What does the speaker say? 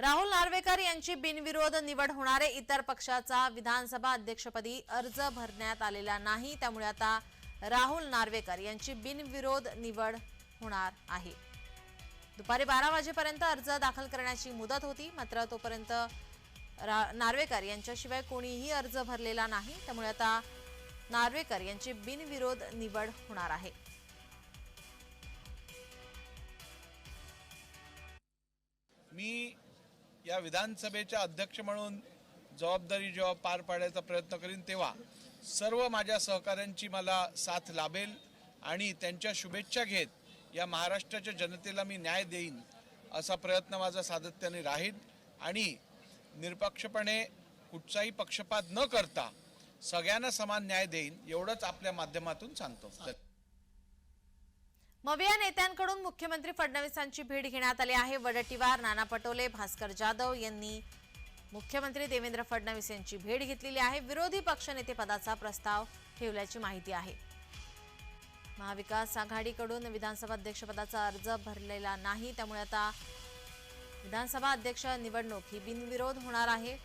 राहुल नार्वेकर यांची बिनविरोध निवड होणारे इतर पक्षाचा विधानसभा अध्यक्षपदी अर्ज भरण्यात आलेला नाही. त्यामुळे आता राहुल नार्वेकर यांची बिनविरोध निवड होणार आहे. दुपारी बारा वाजेपर्यंत अर्ज दाखल करण्याची मुदत होती. मात्र तोपर्यंत रा- नार्वेकर यांच्याशिवाय कोणीही अर्ज भरलेला नाही. त्यामुळे आता नार्वेकर यांची बिनविरोध निवड होणार आहे. या विधानसभेच्या अध्यक्ष म्हणून जबाबदारी जेव्हा पार पाडायचा प्रयत्न करीन तेव्हा सर्व माझ्या सहकाऱ्यांची मला साथ लाभेल आणि त्यांच्या शुभेच्छा घेत या महाराष्ट्राच्या जनतेला मी न्याय देईन असा प्रयत्न माझा सातत्याने राहील. आणि निरपक्षपणे कुठचाही पक्षपात न करता सगळ्यांना समान न्याय देईन एवढंच आपल्या माध्यमातून सांगतो. मविया नेत्यांकडून मुख्यमंत्री फडणवीसांची भेट घेण्यात आली आहे. वडट्टीवार नाना पटोले भास्कर जाधव यांनी मुख्यमंत्री देवेंद्र फडणवीस यांची भेट घेतलेली आहे. विरोधी पक्षनेते पदाचा प्रस्ताव ठेवल्याची माहिती आहे. महाविकास आघाडीकडून विधानसभा अध्यक्षपदाचा अर्ज भरलेला नाही. त्यामुळे आता विधानसभा अध्यक्ष निवडणूक ही बिनविरोध होणार आहे.